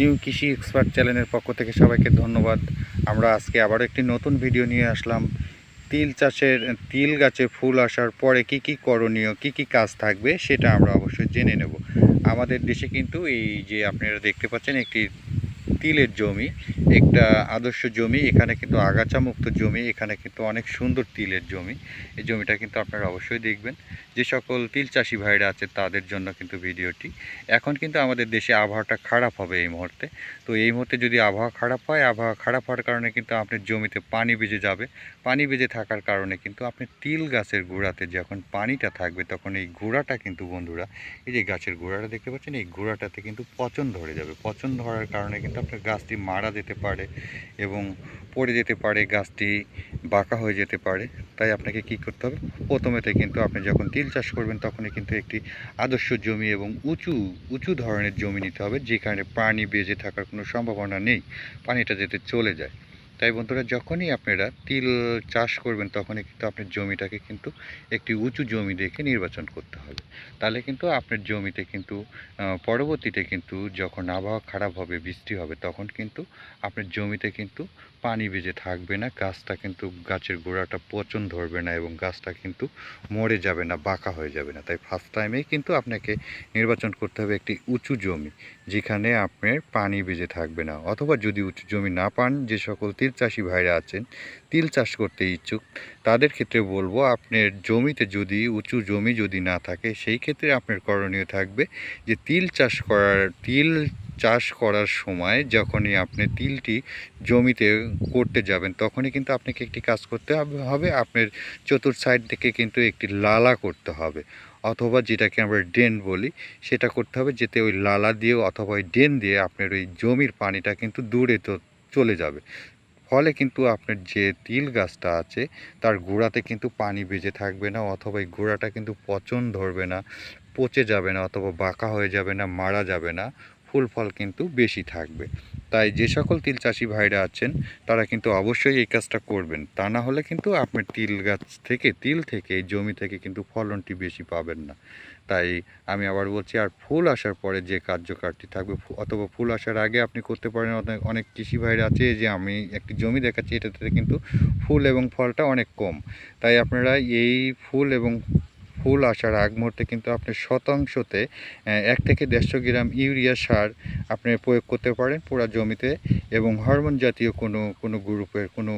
New কৃষি expert চ্যানেলের পক্ষ থেকে সবাইকে ধন্যবাদ। আমরা আজকে আবার একটি নতুন ভিডিও নিয়ে আসলাম। তিল চাষের, তিল গাছে ফুল আসার পরে কি কি করণীয়, কি কি কাজ থাকবে সেটা আমরা অবশ্যই জেনে নেব। আমাদের দেশে কিন্তু এই যে আপনারা দেখতে পাচ্ছেন একটি তিলের জমি, একটা আদর্শ জমি, এখানে কিন্তু আগাছা মুক্ত জমি, এখানে কিন্তু অনেক সুন্দর তিলের জমি। এই জমিটা কিন্তু আপনারা অবশ্যই দেখবেন। যে সকল তিল চাষি ভাইরা আছে, তাদের জন্য কিন্তু ভিডিওটি। এখন কিন্তু আমাদের দেশে আবহাওয়াটা খারাপ হবে এই মুহূর্তে। তো এই মুহূর্তে যদি আবহাওয়া খারাপ হয়, আবহাওয়া খারাপ হওয়ার কারণে কিন্তু আপনার জমিতে পানি বেজে যাবে। পানি বেজে থাকার কারণে কিন্তু আপনি তিল গাছের গোড়াতে যখন পানিটা থাকবে, তখন এই গোড়াটা কিন্তু বন্ধুরা, এই যে গাছের গোড়াটা দেখতে পাচ্ছেন, এই গোড়াটাতে কিন্তু পচন ধরে যাবে। পচন ধরার কারণে কিন্তু গাছটি মারা যেতে পারে এবং পড়ে যেতে পারে, গাছটি বাঁকা হয়ে যেতে পারে। তাই আপনাকে কি করতে হবে? প্রথমেতে কিন্তু আপনি যখন তিল চাষ করবেন, তখনই কিন্তু একটি আদর্শ জমি এবং উঁচু উঁচু ধরনের জমি নিতে হবে, যেখানে পানি বেজে থাকার কোনো সম্ভাবনা নেই, পানিটা যেতে চলে যায়। তাই বন্ধুরা, যখনই আপনারা তিল চাষ করবেন, তখনই কিন্তু আপনার জমিটাকে কিন্তু একটি উঁচু জমি দেখে নির্বাচন করতে হবে। তাহলে কিন্তু আপনার জমিতে কিন্তু পরবর্তীতে কিন্তু যখন আবহাওয়া খারাপ হবে, বৃষ্টি হবে, তখন কিন্তু আপনার জমিতে কিন্তু পানি বেজে থাকবে না, গাছটা কিন্তু গাছের গোড়াটা পচন ধরবে না এবং গাছটা কিন্তু মরে যাবে না, বাঁকা হয়ে যাবে না। তাই ফার্স্ট টাইমেই কিন্তু আপনাকে নির্বাচন করতে হবে একটি উঁচু জমি, যেখানে আপনার পানি বেজে থাকবে না। অথবা যদি উঁচু জমি না পান, যে সকল তিল চাষি ভাইরা আছেন, তিল চাষ করতে ইচ্ছুক, তাদের ক্ষেত্রে বলব আপনার জমিতে যদি উঁচু জমি যদি না থাকে, সেই ক্ষেত্রে আপনার করণীয় থাকবে যে তিল চাষ করার, তিল চাষ করার সময় যখনই আপনি তিলটি জমিতে করতে যাবেন, তখনই কিন্তু আপনাকে একটি কাজ করতে হবে- হবে। আপনার চতুর সাইড থেকে কিন্তু একটি লালা করতে হবে, অথবা যেটাকে আমরা ড্রেন বলি, সেটা করতে হবে যেতে ওই লালা দিয়ে অথবা ওই ড্রেন দিয়ে আপনার ওই জমির পানিটা কিন্তু দূরে তো চলে যাবে। ফলে কিন্তু আপনার যে তিল গাছটা আছে, তার গোড়াতে কিন্তু পানি বেজে থাকবে না অথবা এই গোড়াটা কিন্তু পচন ধরবে না, পচে যাবে না অথবা বাঁকা হয়ে যাবে না, মারা যাবে না। ফুল ফল কিন্তু বেশি থাকবে। তাই যে সকল তিল চাষি ভাইরা আছেন, তারা কিন্তু অবশ্যই এই কাজটা করবেন। তা না হলে কিন্তু আপনি তিল গাছ থেকে, তিল থেকে, জমি থেকে কিন্তু ফলনটি বেশি পাবেন না। তাই আমি আবার বলছি, আর ফুল আসার পরে যে কার্যকারটি থাকবে অথবা ফুল আসার আগে আপনি করতে পারেন অনেক কৃষি ভাইরা আছে যে আমি একটি জমি দেখাচ্ছি, এটাতে কিন্তু ফুল এবং ফলটা অনেক কম। তাই আপনারা এই ফুল এবং ফুল আসার আগ মুহূর্তে কিন্তু আপনি শতাংশতে এক থেকে দেড়শো গ্রাম ইউরিয়া সার আপনি প্রয়োগ করতে পারেন পুরো জমিতে এবং হরমোন জাতীয় কোনো কোনো গ্রুপের কোনো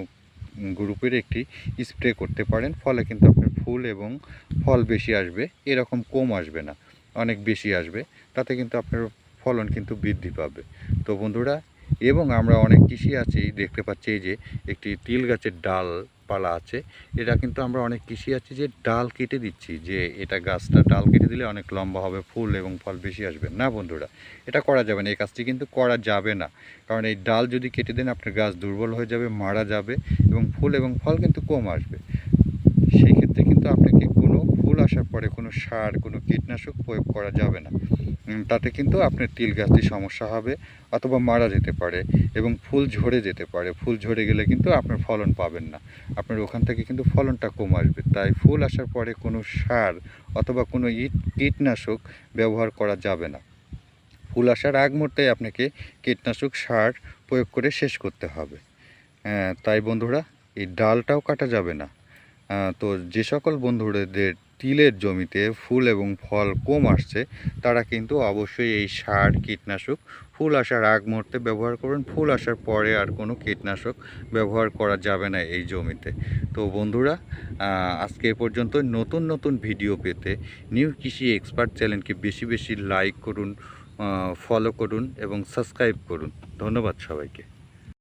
গ্রুপের একটি স্প্রে করতে পারেন, ফলে কিন্তু আপনার ফুল এবং ফল বেশি আসবে, এরকম কম আসবে না, অনেক বেশি আসবে, তাতে কিন্তু আপনার ফলন কিন্তু বৃদ্ধি পাবে। তো বন্ধুরা এবং আমরা অনেক কৃষি আছি দেখতে পাচ্ছি যে একটি তিল গাছের ডাল পালা আছে। এটা কিন্তু আমরা অনেক কৃষি আছি যে ডাল কেটে দিচ্ছি, যে এটা গাছটা ডাল কেটে দিলে অনেক লম্বা হবে ফুল এবং ফল বেশি আসবে। না বন্ধুরা, এটা করা যাবে না, এই কাজটি কিন্তু করা যাবে না। কারণ এই ডাল যদি কেটে দেন, আপনার গাছ দুর্বল হয়ে যাবে, মারা যাবে এবং ফুল এবং ফল কিন্তু কম আসবে। সেই ক্ষেত্রে কিন্তু আপনাকে কোনো ফুল আসার পরে কোনো সার কোনো কীটনাশক প্রয়োগ করা যাবে না। তাতে কিন্তু আপনার তিল গাছটি সমস্যা হবে অথবা মারা যেতে পারে এবং ফুল ঝরে যেতে পারে। ফুল ঝরে গেলে কিন্তু আপনার ফলন পাবেন না। আপনার ওখান থেকে কিন্তু ফলনটা কম আসবে। তাই ফুল আসার পরে কোনো সার অথবা কোনো কীটনাশক ব্যবহার করা যাবে না। ফুল আসার আগ মুহূর্তে আপনাকে কীটনাশক সার প্রয়োগ করে শেষ করতে হবে। হ্যাঁ, তাই বন্ধুরা এই ডালটাও কাটা যাবে না। তো যে সকল বন্ধুদের তিলের জমিতে ফুল এবং ফল কম আসছে, তারা কিন্তু অবশ্যই এই সার, কীটনাশক, ফুল আসার আগ মুহূর্তে ব্যবহার করুন। ফুল আসার পরে আর কোনো কীটনাশক ব্যবহার করা যাবে না এই জমিতে। তো বন্ধুরা আজকে এ পর্যন্ত নতুন নতুন ভিডিও পেতে নিউ কৃষি এক্সপার্ট চ্যানেলকে বেশি বেশি লাইক করুন ফলো করুন এবং সাবস্ক্রাইব করুন। ধন্যবাদ সবাইকে।